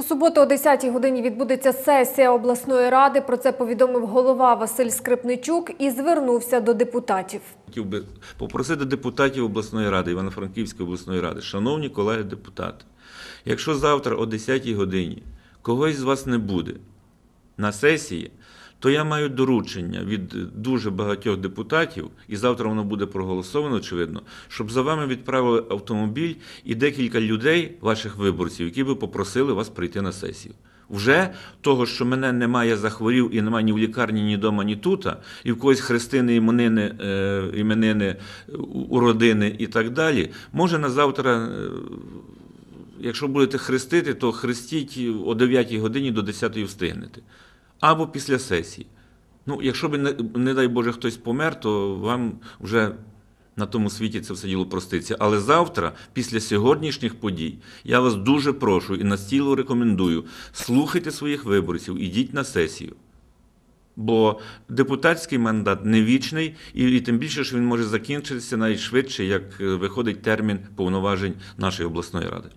У суботу о 10-й годині відбудеться сесія обласної ради. Про це повідомив голова Василь Скрипничук і звернувся до депутатів. Хотів би попросити депутатів обласної ради, Івано-Франківської обласної ради, шановні колеги депутати, якщо завтра о 10-й годині когось з вас не буде на сесії, то я маю доручення від дуже багатьох депутатів, і завтра воно буде проголосовано, очевидно, щоб за вами відправили автомобіль і декілька людей, ваших виборців, які би попросили вас прийти на сесію. Вже того, що мене немає, захворів і немає ні в лікарні, ні вдома, ні тут, і в когось хрестини, іменини, е, іменини родини і так далі, може на завтра. е, Якщо будете хрестити, то хрестіть о 9 годині до 10 встигнете. Або після сесії. Ну, якщо б, не, не дай Боже, хтось помер, то вам вже на тому світі це все діло проститься. Але завтра, після сьогоднішніх подій, я вас дуже прошу і настійно рекомендую, слухайте своїх виборців, ідіть на сесію. Бо депутатський мандат не вічний, і, і тим більше, що він може закінчитися навіть швидше, як е, виходить термін повноважень нашої обласної ради.